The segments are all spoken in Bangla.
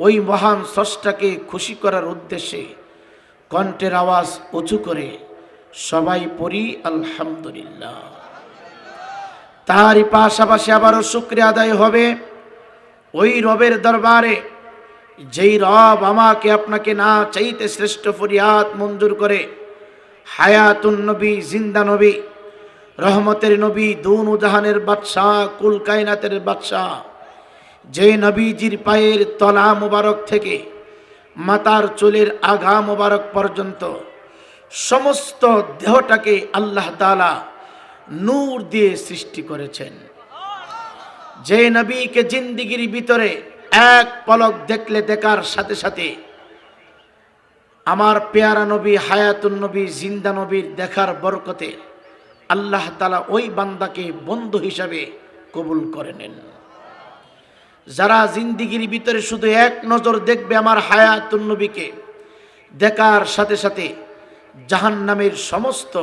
ওই মহান স্রষ্টাকে খুশি করার উদ্দেশ্যে কণ্ঠের আওয়াজ উঁচু করে সবাই পড়ি, আলহামদুলিল্লাহ। তারই পাশাপাশি আবারও শুক্রিয়া আদায় হবে ওই রবের দরবারে, যেই রব আমাকে আপনাকে না চাইতে শ্রেষ্ঠ ফরিয়াদ মঞ্জুর করে, হায়াতুন নবী, জিন্দা নবী, রহমতের নবী, দুন উজাহানের বাদশাহ, কুল কায়নাতের বাদশাহ যে নবীজির পায়ের তলা মোবারক থেকে মাতার চুলের আঘা মোবারক পর্যন্ত সমস্ত দেহটাকে আল্লাহ তালা নূর দিয়ে সৃষ্টি করেছেন। যে নবীকে জিন্দিগির ভিতরে এক পলক দেখলে দেখার সাথে সাথে আমার পেয়ারা নবী, হায়াতুন নবী, জিন্দা নবীর দেখার বরকতে আল্লাহ তালা ওই বান্দাকে বন্ধু হিসাবে কবুল করে নেন। যারা জিন্দিগির ভিতরে শুধু এক নজর দেখবে আমার হায়াতুন নবীকে, দেখার সাথে সাথে জাহান নামের সমস্ত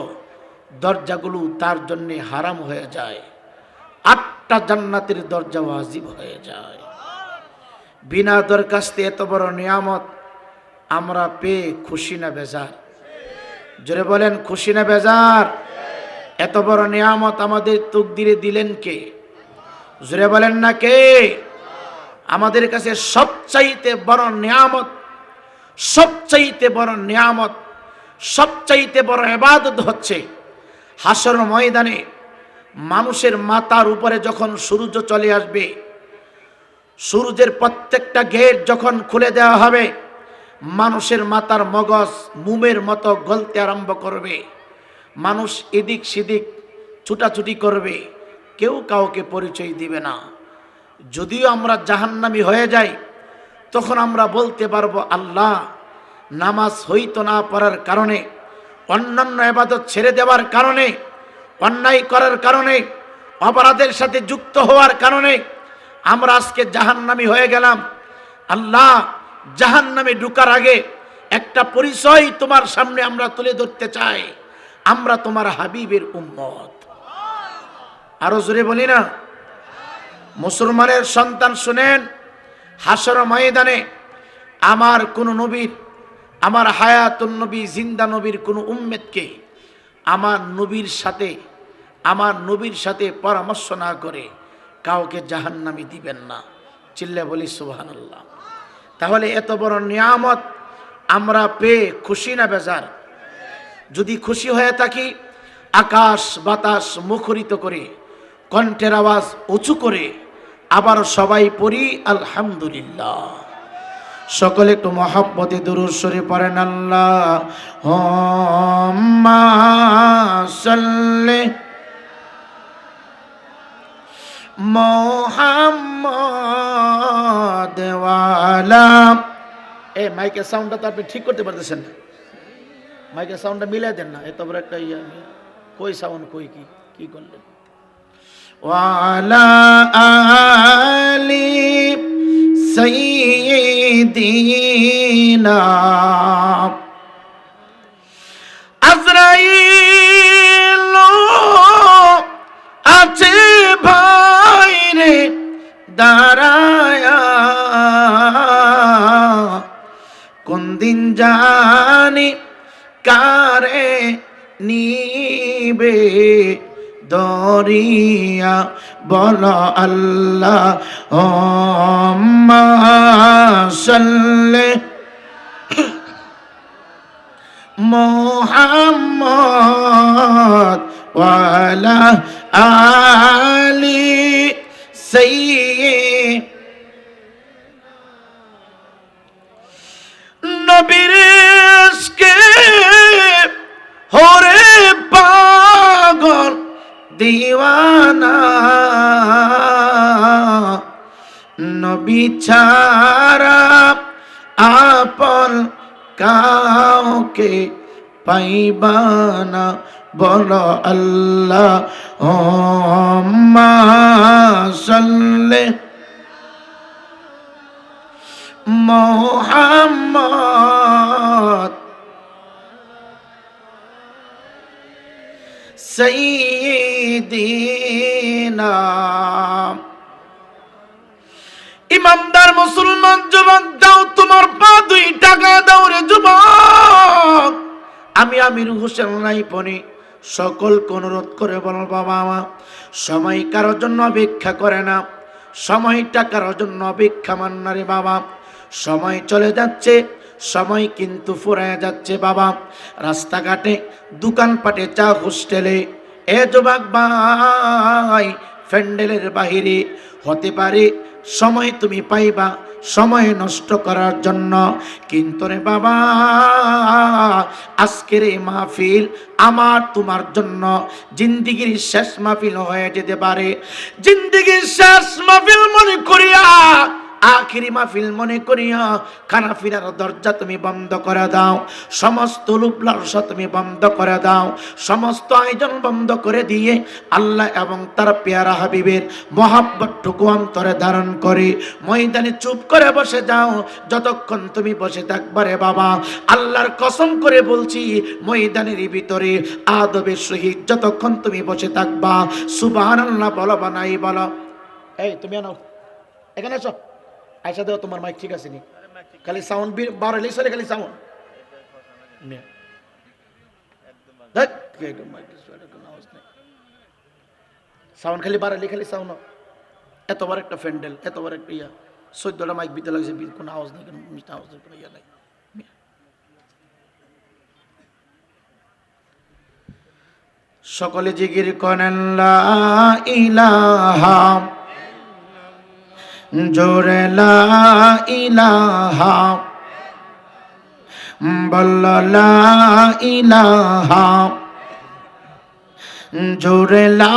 দরজাগুলো তার জন্যে হারাম হয়ে যায়। আটটা জান্নাতের দরজা ওয়াজিব হয়ে যায়। বিনা দরখাস্তে এত বড় নিয়ামত আমরা পেয়ে খুশি না বেজার। জোরে বলেন, খুশি না বেজার? এত বড় নিয়ামত আমাদের তুকদিরে দিলেন কে? জোরে বলেন না কে? আমাদের কাছে সবচাইতে বড় নিয়ামত, সবচাইতে বড় নিয়ামত, সবচাইতে বড় এবাদত হচ্ছে হাসর ময়দানে মানুষের মাথার উপরে যখন সূর্য চলে আসবে, সূর্যের প্রত্যেকটা গেট যখন খুলে দেওয়া হবে, মানুষের মাথার মগজ মুমের মতো গলতে আরম্ভ করবে। মানুষ এদিক সেদিক ছুটাছুটি করবে, কেউ কাউকে পরিচয় দিবে না। যদিও আমরা জাহান্নামি হয়ে যাই, তখন আমরা বলতে পারব, আল্লাহ, নামাজ হইতো না পড়ার কারণে, অন্যান্য এবাদত ছেড়ে দেওয়ার কারণে, অন্যায় করার কারণে, অপরাধের সাথে যুক্ত হওয়ার কারণে, আমরা আজকে জাহান্নামি হয়ে গেলাম। আল্লাহ, জাহান্নামে ঢুকার আগে একটা পরিচয় তোমার সামনে আমরা তুলে ধরতে চাই। আমরা তোমার হাবিবের উম্মত। আরও জোরে বলি না? মুসলমানের সন্তান শুনেন হাসর ময়দানে আমার কোন নবীর, আমার হায়াতুন নবী, জিন্দা নবীর কোন উম্মেদকে আমার নবীর সাথে, আমার নবীর সাথে পরামর্শ না করে কাউকে জাহান্নামি দিবেন না। চিল্লে বলি, সুবহানাল্লাহ। তাহলে এত বড় নিয়ামত আমরা পেয়ে খুশি না বেজার? যদি খুশি হয়ে থাকি, আকাশ বাতাস মুখরিত করে কণ্ঠের আওয়াজ উঁচু করে আবার সবাই পড়ি, আলহামদুলিল্লাহ। সকলে একটু মহাব্বতে দুরুদ পড়েন, আল্লাহ, হুম্মা সাল্লি এ, মাইকের সাউন্ডটা তো আপনি ঠিক করতে পারতেছেন না। মাইকের সাউন্ডটা মিলাই দেন না। এত বড় একটা ইয়ে কই সাউন্ড, কই কি কি করলেন? ওয়ালা আলি সাইয়্যিদিনা আজরাইল আছে ভাই রে দাঁড়ায়া কোন দিন জানি কারে নিবে দরিয়া বল আল্লাহ ও সাল্লে। মোহাম্মদ ওয়ালা আলি সাইয়্যিদ। নবীর হরে দিওয়ানা। নবী ছাড়া আপন কাউকে পাইবানা বল আল্লাহ ও মোহাম্মদ সঈদিনা ইমামদার, মুসলমান, যুবক, দাও তোমার পা দুই টাকা, দাও রে যুবক। আমি আমির হোসেন নাইপনি সকল অনুরোধ করে বল বাবা মা, সময় কারোর জন্য অপেক্ষা করে না, সময়টা কারোর জন্য অপেক্ষা মান্না রে বাবা। সময় চলে যাচ্ছে সময় কিন্তু ফুরায় যাচ্ছে, বাবা। রাস্তাঘাটে, দোকানপাটে, চা হোস্টেলে। এ যুবক ভাই ফ্যান্ডেলের বাহিরে। হতে পারে সময় তুমি পাইবা, সময় নষ্ট করার জন্য। কিন্তু রে বাবা, আজকের এই মাহফিল আমার তোমার জন্য। জিন্দিগির শেষ মাহফিল হয়ে যেতে পারে। জিন্দিগির শেষ মাহফিল মনে করিয়া আখিরি মাহফিল মনে করিয়া খানা ফিরার দরজা তুমি বন্ধ করে দাও। সমস্ত লুপলারস তুমি বন্ধ করে দাও। সমস্ত আয়োজন বন্ধ করে দিয়ে আল্লাহ এবং তার পেয়ারা হাবিবের মহাব্বতটুকু অন্তরে ধারণ করে। ময়দানে চুপ করে বসে যাও। যতক্ষণ তুমি বসে থাকবারে বাবা। আল্লাহর কসম করে বলছি, ময়দানের ভিতরে আদবের সহিত যতক্ষণ তুমি বসে থাকবা সুবাহ বলো বা নাই বলো। এই, তুমি আনো। এখানে আছো আইসা দেও, তোমার মাইক ঠিক আছে নি খালি সাউন্ড বার হলেই সরে খালি সাউন্ড সাউন্ড খালি বাড়ালি খালি সাউন্ড এত বড় একটা ফ্যান্ডেল এত বড় একটা ইয়া। চোদ্দটা মাইক দিতে লাগছে কোনো আওয়াজ নেই, কোনো আওয়াজ নেই, কোনো ইয়া নাই। সকলে জিগির করেন ইলাহা জোরে লা ইলাহা। বল্ল লা ইলাহা। জোরে লা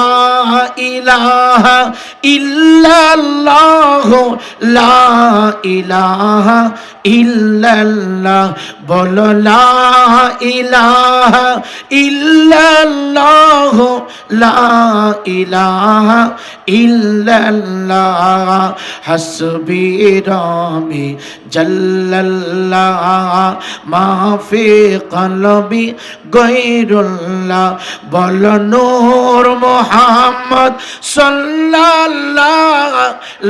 ইলাহা, ইল্লাল্লাহ, লা ইলাহা, ইল্লাল্লাহ, বল ইলাহা, ইল্লাল্লাহ, লা ইলাহা, ইল্লাল্লাহ, হাসবি রাবি জাল্লাল্লাহ মা কলবি গৈরুল্লাহ বল নূর মোহাম্মদ সাল্লাল্লাহ,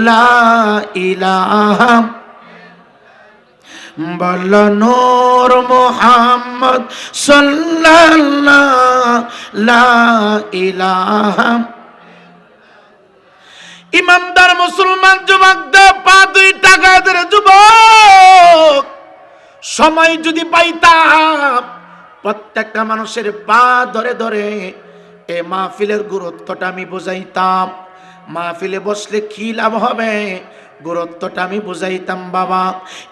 লা বল নূর মোহাম্মদ ইলাহা। ইমানদার মুসলমান যুবক পা দুই টাকা যুবক। সময় যদি পাইতাম, প্রত্যেকটা মানুষের পা ধরে ধরে এ মাহফিলের গুরুত্বটা আমি বুঝাইতাম। মাহফিলে বসলে কি লাভ হবে? গুরুত্বটা আমি বুঝাইতাম, বাবা।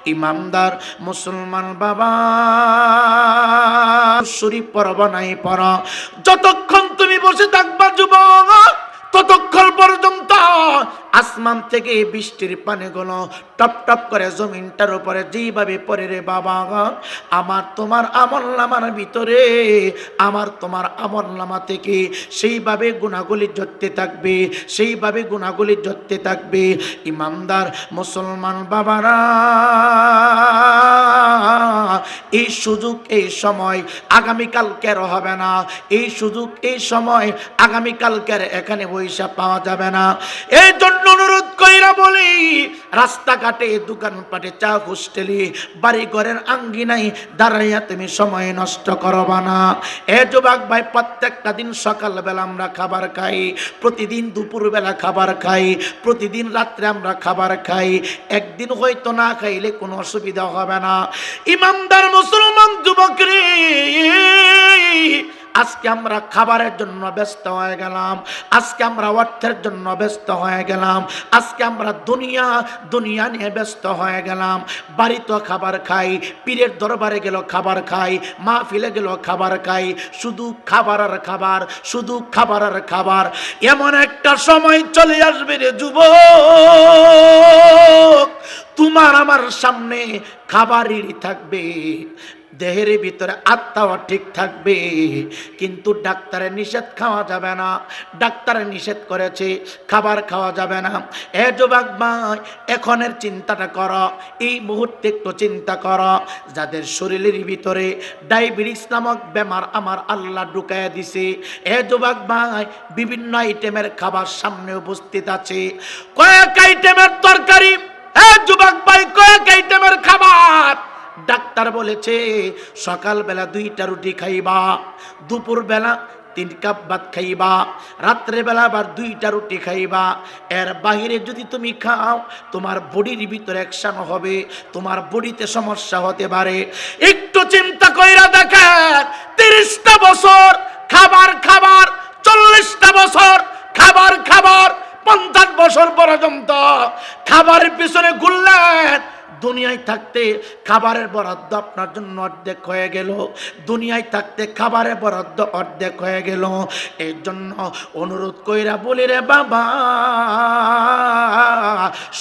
ইমামদার, মুসলমান বাবা। শরীফ পরব নাই পর। যতক্ষণ তুমি বসে থাকবা, যুবক, ততক্ষণ পর্যন্ত আসমান থেকে বৃষ্টির পানিগুলো টপ টপ করে জমিনটার উপরে যেইভাবে পড়ে রে বাবা আমার তোমার আমল নামার ভিতরে, আমার তোমার আমল নামা থেকে সেইভাবে গুণাগুলি জড়তে থাকবে, সেইভাবে গুণাগুলি জড়তে থাকবে। ইমানদার মুসলমান বাবারা, এই সুযোগ এই সময় আগামীকালকের হবে না, এই সুযোগ এই সময় আগামীকালকের এখানে পয়সা পাওয়া যাবে না। এই জন্য অনুরোধ কইরা বলি, রাস্তাঘাটে, দোকানপাটে, চা হোস্টেলে বাড়ি ঘরের আঙ্গিনাই দাঁড়াইয়া তুমি সময় নষ্ট করবা না। এ যুবক ভাই, প্রত্যেকটা দিন সকালবেলা আমরা খাবার খাই, প্রতিদিন দুপুরবেলা খাবার খাই, প্রতিদিন রাত্রে আমরা খাবার খাই। একদিন হয়তো না খাইলে কোনো অসুবিধা হবে না। ইমামদার মুসলমান যুবক রে আজকে আমরা খাবারের জন্য ব্যস্ত হয়ে গেলাম, আজকে আমরা অর্থের জন্য ব্যস্ত হয়ে গেলাম, আজকে আমরা দুনিয়া দুনিয়া নিয়ে ব্যস্ত হয়ে গেলাম। বাড়িতে খাবার খাই, পীরের দরবারে গেল খাবার খাই, মাহফিলে গেল খাবার খাই, শুধু খাবার আর খাবার, শুধু খাবার আর খাবার। এমন একটা সময় চলে আসবে রে যুবক, তোমার আমার সামনে খাবারই থাকবে। দেহের ভিতরে আত্মাও ঠিক থাকবে। কিন্তু ডাক্তারের নিষেধ খাওয়া যাবে না। ডাক্তারের নিষেধ করেছে, খাবার খাওয়া যাবে না। এ যুবক ভাই, এখনের চিন্তাটা কর। এই মুহূর্তে একটু চিন্তা কর। যাদের শরীরের ভিতরে ডায়াবেটিস নামক বেমার আমার আল্লাহ ঢুকাইয়া দিছে। এ যুবক ভাই, বিভিন্ন আইটেমের খাবার সামনে উপস্থিত আছে। কয়েক আইটেমের তরকারি। এ যুবক ভাই, কয়েক আইটেমের খাবার। ডাক্তার বলেছে, সকালবেলা দুইটা রুটি খাইবা দুপুর বেলা তিন কাপ ভাত খাইবা, রাত্রেবেলা আবার দুইটা রুটি খাইবা। এর বাহিরে যদি তুমি খাও, তোমার বডির ভিতরে অ্যাকশন হবে, তোমার বডিতে সমস্যা হতে পারে। একটু চিন্তা কইরা দেখেন, তিরিশটা বছর, খাবার খাবার, চল্লিশটা বছর, খাবার খাবার, পঞ্চাশ বছর পর্যন্ত। খাবারের পিছনে ঘুরলেন দুনিয়ায় থাকতে খাবারের বরাদ্দ আপনার জন্য অর্ধেক হয়ে গেল। দুনিয়ায় থাকতে খাবারের বরাদ্দ অর্ধেক হয়ে গেল। এর জন্য অনুরোধ কইরা বলি রে বাবা,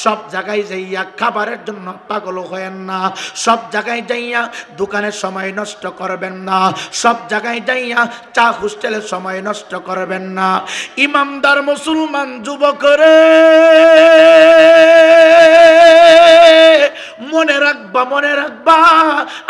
সব জায়গায় যাইয়া খাবারের জন্য পাগল হয়েন না। সব জায়গায় যাইয়া দোকানের সময় নষ্ট করবেন না। সব জায়গায় যাইয়া চা হোস্টেলের সময় নষ্ট করবেন না। ইমামদার মুসলমান যুবকরে মনে রাখবা মনে রাখবা,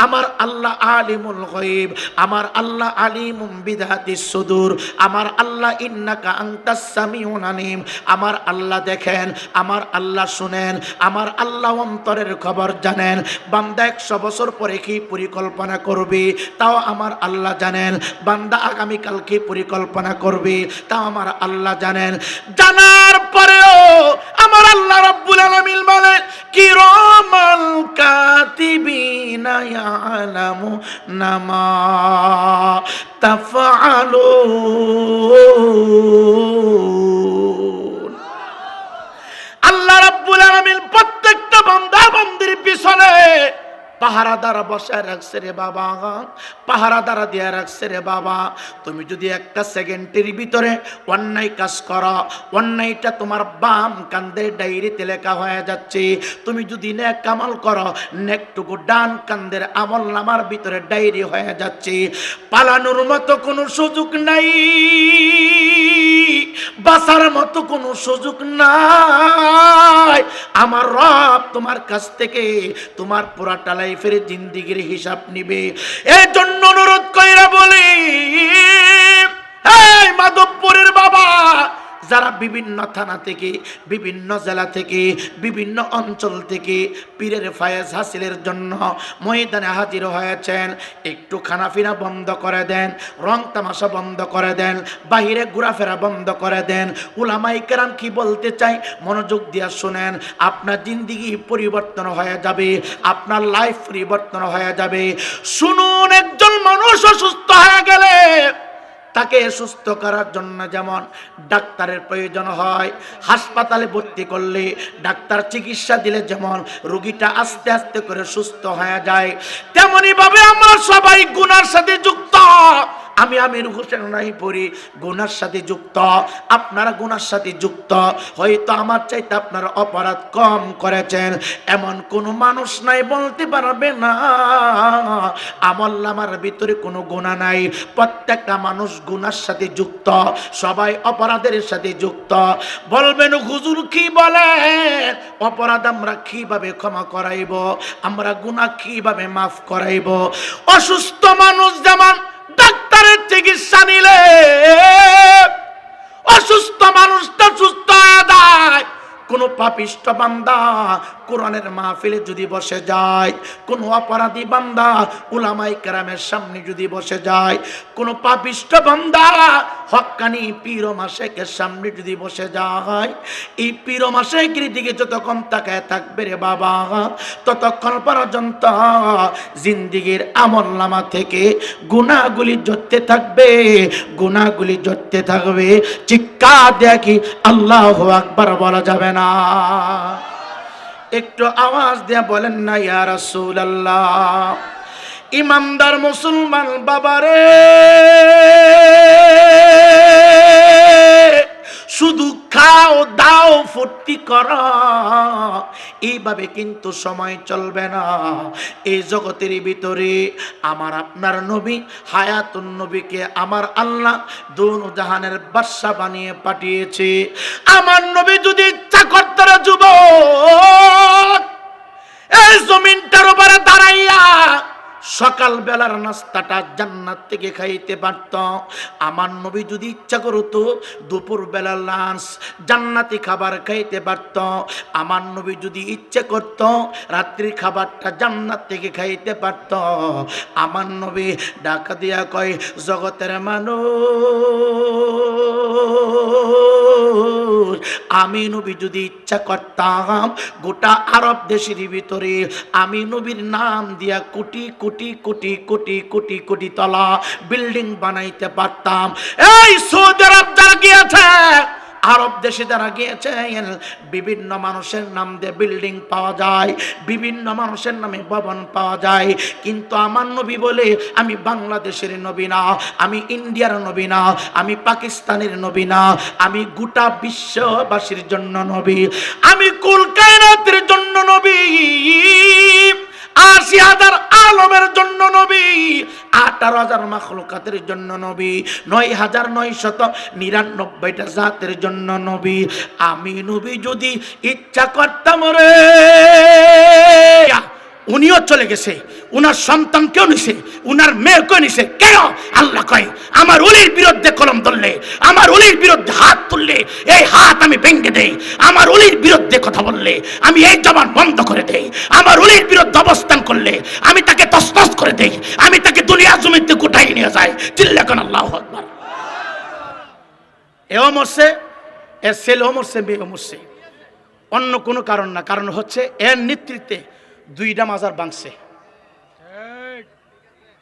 আমার আল্লাহ আলিমুল গয়ব, আমার আল্লাহ আলিমুম বিদাতি সুদূর, আমার আল্লাহ ইন্নাকা আনতাস সামিউন আলিম, আমার আল্লাহ দেখেন, আমার আল্লাহ শুনেন, আমার আল্লাহ অন্তরের খবর জানেন, বান্দা একশো বছর পরে কি পরিকল্পনা করবে, তাও আমার আল্লাহ জানেন, বান্দা আগামীকাল কি পরিকল্পনা করবে, তাও আমার আল্লাহ জানেন। জানার পরেও আমার আল্লাহ রব্বুল আলামিন বলেন, কিরামাল কাতিবিনা ইয়ালামু নামা তাফআলুন আল্লাহ প্রত্যেকটা বান্দা বান্দির পিছনে পাহারাদার বসায় রাখছে রে বাবা। পাহারাদার দিয়ে রাখছে রে বাবা। তুমি যদি একটা সেকেন্ডের ভিতরে অন্যায় কাজ করো, অন্যায়টা তোমার বাম কান্দের ডায়েরিতে লেখা হয়ে যাচ্ছে। তুমি যদি নেক কামাল করো, নেকটুকু ডান কান্দের আমল নামার ভিতরে ডায়েরি হয়ে যাচ্ছে। পালানোর মতো কোনো সুযোগ নাই। বাঁচার মতো কোনো সুযোগ নাই। আমার রব তোমার কাছ থেকে তোমার পুরাটা লাইফের জিন্দিগির হিসাব নিবে। এই জন্য অনুরোধ কইরা বলি যারা বিভিন্ন থানা থেকে, বিভিন্ন জেলা থেকে, বিভিন্ন অঞ্চল থেকে পীরের ফায়েজ হাসিলের জন্য ময়দানে হাজির হয়েছেন, একটু খানাফিনা বন্ধ করে দেন, রং তামাশা বন্ধ করে দেন, বাহিরে ঘোরাফেরা বন্ধ করে দেন। উলামাই কেরাম কি বলতে চাই মনোযোগ দিয়া শোনেন, আপনার জিন্দিগি পরিবর্তন হয়ে যাবে, আপনার লাইফ পরিবর্তন হয়ে যাবে। শুনুন, একজন মানুষ অসুস্থ হয়ে গেলে তাকে সুস্থ করার জন্য যেমন ডাক্তারের প্রয়োজন হয়, হাসপাতালে ভর্তি করলে ডাক্তার চিকিৎসা দিলে যেমন রুগীটা আস্তে আস্তে করে সুস্থ হয়ে যায়, তেমনিভাবে আমরা সবাই গুনার সাথে যুক্ত। আমি আমির হোসেন নাই পড়ি, গুনার সাথে যুক্ত। আপনারা গুনার সাথে যুক্ত। হয়তো আমার চাইতে আপনারা অপরাধ কম করেছেন। এমন কোনো মানুষ নাই বলতে পারবে না। আমল আমার ভিতরে কোনো গুণা নাই। প্রত্যেকটা মানুষ গুনার সাথে যুক্ত। সবাই অপরাধের সাথে যুক্ত। বলবেন, হুজুর কি বলে? অপরাধ আমরা কীভাবে ক্ষমা করাইব? আমরা গুণা কীভাবে মাফ করাইব? অসুস্থ মানুষ যেমন চিকিৎসা নিলে পাপিষ্ট বান্দা, কোরআনের মাহফিলে যদি বসে যায়, কোনো অপরাধী বান্দা উলামাই কেরামের সামনে যদি বসে যায়, কোনো পাপিষ্ট বান্দা হক্কানি পীর মাসেকের সামনে যদি বসে যায়, এই পীর মাসেকের দিকে যতক্ষণ তাকায় থাকবে রে বাবা, ততক্ষণ পর্যন্ত জিন্দিগির আমল নামা থেকে গুণাগুলি জড়তে থাকবে গুণাগুলি জড়তে থাকবে। চিক্কা দেখি আল্লাহ আকবার বলা যাবে না। একটু আওয়াজ দিয়ে বলেন না ইয়া রাসূলুল্লাহ। ইমানদার মুসলমান বাবারে শুধু খাও দাও, ফুর্তি কর। এইভাবে কিন্তু সময় চলবে না। এই জগতের ভিতরে আমার আপনার নবী, হায়াতুন নবীকে আমার আল্লাহ দোনো জাহানের বাদশা বানিয়ে পাঠিয়েছে। আমার নবী যদি ইচ্ছা করতারা যুবক, এই জমিনটার উপরে দাঁড়াইয়া সকাল বেলার নাস্তাটা জান্নাত থেকে খাইতে পারত। আমার নবী যদি ইচ্ছা করতো দুপুর বেলার লাঞ্চ, জান্নাতি খাবার খাইতে পারত। আমার নবী যদি ইচ্ছে করত, রাত্রির খাবারটা জান্নাত থেকে খাইতে পারত। আমার নবী ডাকা দিয়া কয়, জগতের মানুষ, আমি নবী যদি ইচ্ছা করতাম, গোটা আরব দেশের ভিতরে আমি নবীর নাম দিয়া কোটি কোটি কোটি কোটি কোটি কোটি কোটি তলা বিল্ডিং বানাইতে পারতাম। এই সৌদি আরব যারা গিয়েছে, আরব দেশে যারা গিয়েছেন বিভিন্ন মানুষের নাম দিয়ে বিল্ডিং পাওয়া যায়, বিভিন্ন মানুষের নামে ভবন পাওয়া যায়। কিন্তু আমার নবী বলে, আমি বাংলাদেশের নবী না, আমি ইন্ডিয়ার নবী না, আমি পাকিস্তানের নবী না, আমি গোটা বিশ্ববাসীর জন্য নবী, আমি কুলকায়নাতের জন্য নবী। আশি হাজার আলমের জন্য নবী, আঠারো হাজার মাখলুকাতের জন্য নবী, নয় হাজার নয় শত নিরানব্বইটা জাতের জন্য নবী। আমি নবী যদি ইচ্ছা করতাম রে। উনিও চলে গেছে, উনার সন্তানকেও নিছে, উনার মেয়েকেও নিছে। কেন? আল্লাহ কয়, আমার উলির বিরুদ্ধে কলম ধরলে, আমার উলির বিরুদ্ধে হাত তুললে, এই হাত আমি ভেঙে দেই। আমার উলির বিরুদ্ধে কথা বললে, আমি এই জবান বন্ধ করে দেই। আমার উলির বিরুদ্ধে অবস্থান করলে, আমি তাকে তসতস করে দেই। আমি তাকে দুনিয়া জমিতে কোটাই নিয়ে যাই। চিল্লা চিল্লাখন আল্লাহ আকবার। এও মরছে এর ছেলেও মরছে মেয়েও মরছে অন্য কোনো কারণ না, কারণ হচ্ছে এর নেতৃত্বে দুইটা মাজার বাংছে।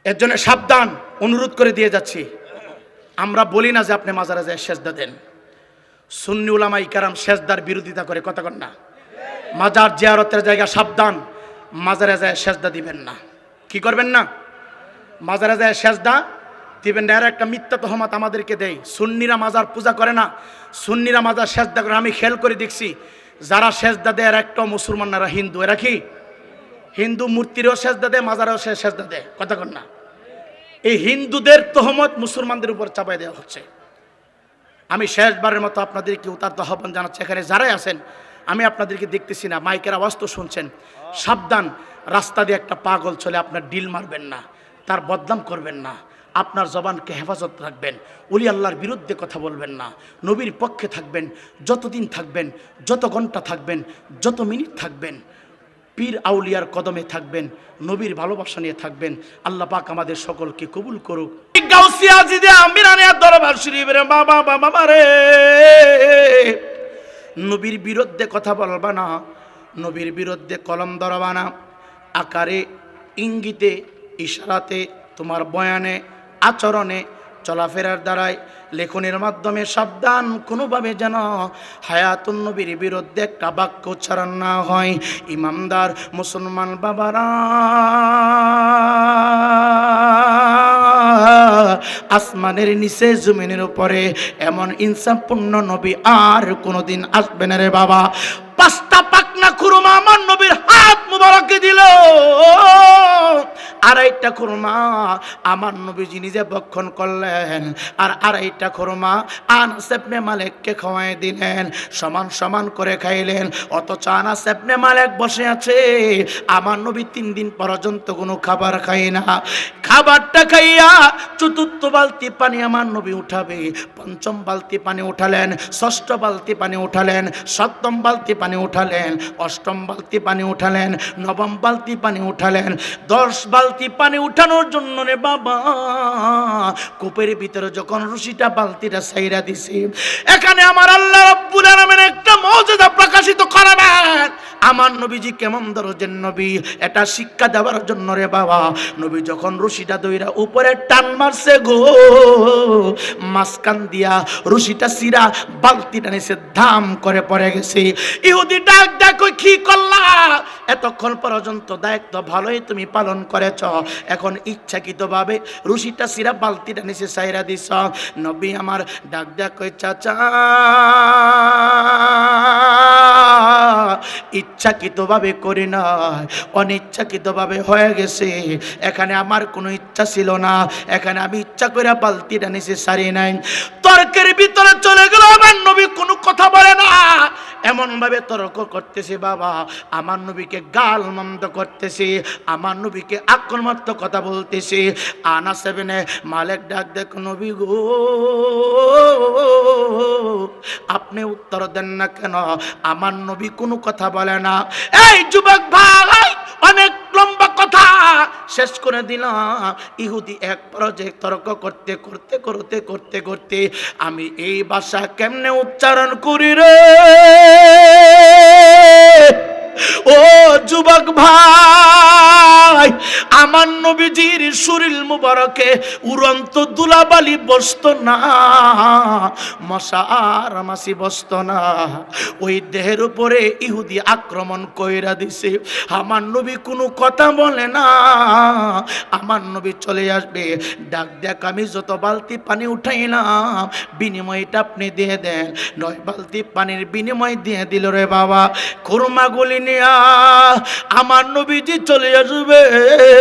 এর জন্য সাবধান অনুরোধ করে দিয়ে যাচ্ছি। আমরা বলি না যে আপনি মাজারে যায় সেজদা দেন। সুন্নি উলামা ইকারাম সেজদার বিরোধিতা করে কথা না। মাজার জিয়ারতের জায়গা সাবধান মাজারে যায় সেজদা দিবেন না। কি করবেন না? মাজারে যায় সেজদা দিবেন না। এর একটা মিথ্যা তহমত আমাদেরকে দেয়। সুন্নিরা মাজার পূজা করে না। সুন্নিরা মাজার সেজদা করে। আমি খেয়াল করে দেখছি যারা সেজদা দেয় এর একটা মুসলমানরা হিন্দু। এরা কি? হিন্দু মূর্তিরও সেজদা দেয়, মাজারও সে সেজদা দেয়। কথা না। এই হিন্দুদের তহমত মুসলমানদের উপর চাপাই দেওয়া হচ্ছে। আমি শেষবারের মতো আপনাদেরকে উতার আহ্বান জানাচ্ছি। এখানে যারাই আছেন, আমি আপনাদেরকে দেখতেছি না, মাইকের আওয়াজ তো শুনছেন। সাবধান, রাস্তা দিয়ে একটা পাগল চলে, আপনার ডিল মারবেন না, তার বদনাম করবেন না। আপনার জবানকে হেফাজত রাখবেন উলি আল্লাহর বিরুদ্ধে কথা বলবেন না। নবীর পক্ষে থাকবেন, যতদিন থাকবেন, যত ঘণ্টা থাকবেন, যত মিনিট থাকবেন পীর আউলিয়ার কদমে থাকবেন, নবীর ভালোবাসা নিয়ে থাকবেন। আল্লাহ পাক আমাদের সকলকে কবুল করুক। দরবার নবীর বিরুদ্ধে কথা বলবা না, নবীর বিরুদ্ধে কলম ধরবা না। আকারে, ইঙ্গিতে, ইশারাতে, তোমার বয়ানে, আচরণে চলাফেরার দ্বারাই লেখনের মাধ্যমে সাবধান, কোনোভাবে যেন হায়াতুন নবীর বিরুদ্ধে একটা বাক্য উচ্চারণ না হয়। ইমামদার, মুসলমান বাবারা, আসমানের নিচে, জমিনের উপরে এমন ইনসাফপূর্ণ নবী আর কোনোদিন আসবে না রে বাবা। পাঁচটা পাকনা খুরমা আমার নবীর হাত মুবারকে দিল। আড়াইটা খুরমা আমার নবীজি নিজে ভক্ষণ করলেন। আর আড়াইটা খুরমা আনাস ইবনে মালিককে খাওয়াই দিলেন, সমান সমান করে খাইলেন। অথচ আনাস ইবনে মালিক বসে আছে, আমার নবী তিন দিন পর্যন্ত কোনো খাবার খাই না। খাবারটা খাইয়া চতুর্থ বালতি পানি আমার নবী উঠাবে, পঞ্চম বালতি পানি উঠালেন, ষষ্ঠ বালতি পানি উঠালেন, সপ্তম বালতি পানি উঠালেন, অষ্টম বালতি পানি উঠালেন, নবম বালতি পানি উঠালেন, দশ বালতি পানি উঠানোর জন্য রে বাবা। কূপের ভিতরে যখন রশিটা বালতিটা সাইরা দিছে, এখানে আমার আল্লাহ রব্বুল আলামিন একটা মর্যাদা প্রকাশিত করাবেন। আমার নবীজি কেমন দরজের নবী? এটা শিক্ষা দেওয়ার জন্য রে বাবা। নবী যখন রশিটা দইরা উপরে টান মারছে গো, মাঝখান দিয়া রশিটা সিরা বালতিটা নিচে ধাম করে পড়ে গেছে। ইহুদি ডাক ডাক, কি করলা? এতক্ষণ পর্যন্ত দায়িত্ব ভালোই তুমি পালন করেছ। এখন ইচ্ছাকৃতভাবে রশিটা সিরা বালতিটা নিচে সাইরা দিছ। নবী আমার ডাক ডাক চাচা ইচ্ছাকৃতভাবে করি না অনিচ্ছাকৃতভাবে হয়ে গেছে। এখানে আমার কোনো ইচ্ছা ছিল না, এখানে আমি ইচ্ছা করে বালতিটা নিচে সারি নাই। তর্কের ভিতরে চলে গেল, আমার নবী কোনো কথা বলে না। এমন ভাবে তর্ক করতেছে বাবা, আমার নবীকে গাল মন্দ করতেছে, আমার নবীকে আক্রমণাত্মক কথা বলতেছে। আনা সেভেনে মালিক ডাক দেখ, নবী গো, আপনি উত্তর দেন না কেন? আমার নবী কোনো কথা বলে না। এই যুবক ভাই, অনেক লম্বা কথা। শেষ করে দিলাম। ইহুদি এক প্রজেক্ট তর্ক করতে করতে করতে করতে করতে আমি এই ভাষা কেমনে উচ্চারণ করি রে? ও যুবক ভাই, আমার নবীজির শরীর মুবারকে উড়ন্ত দুলাবালি বসত না মশা আর মাসি বসত না। ওই দেহের উপরে ইহুদি আক্রমণ কইরা দিছে। আমার নবী কোনো কথা বলে না। আমার নবী চলে আসবে। ডাক দেখ, আমি যত বালতি পানি উঠাইলাম, বিনিময়টা আপনি দিয়ে দেন। নয় বালতি পানির বিনিময় দিয়ে দিল রে বাবা। খুরমাগুলি নিয়া আমার নবীজি চলে আসবে।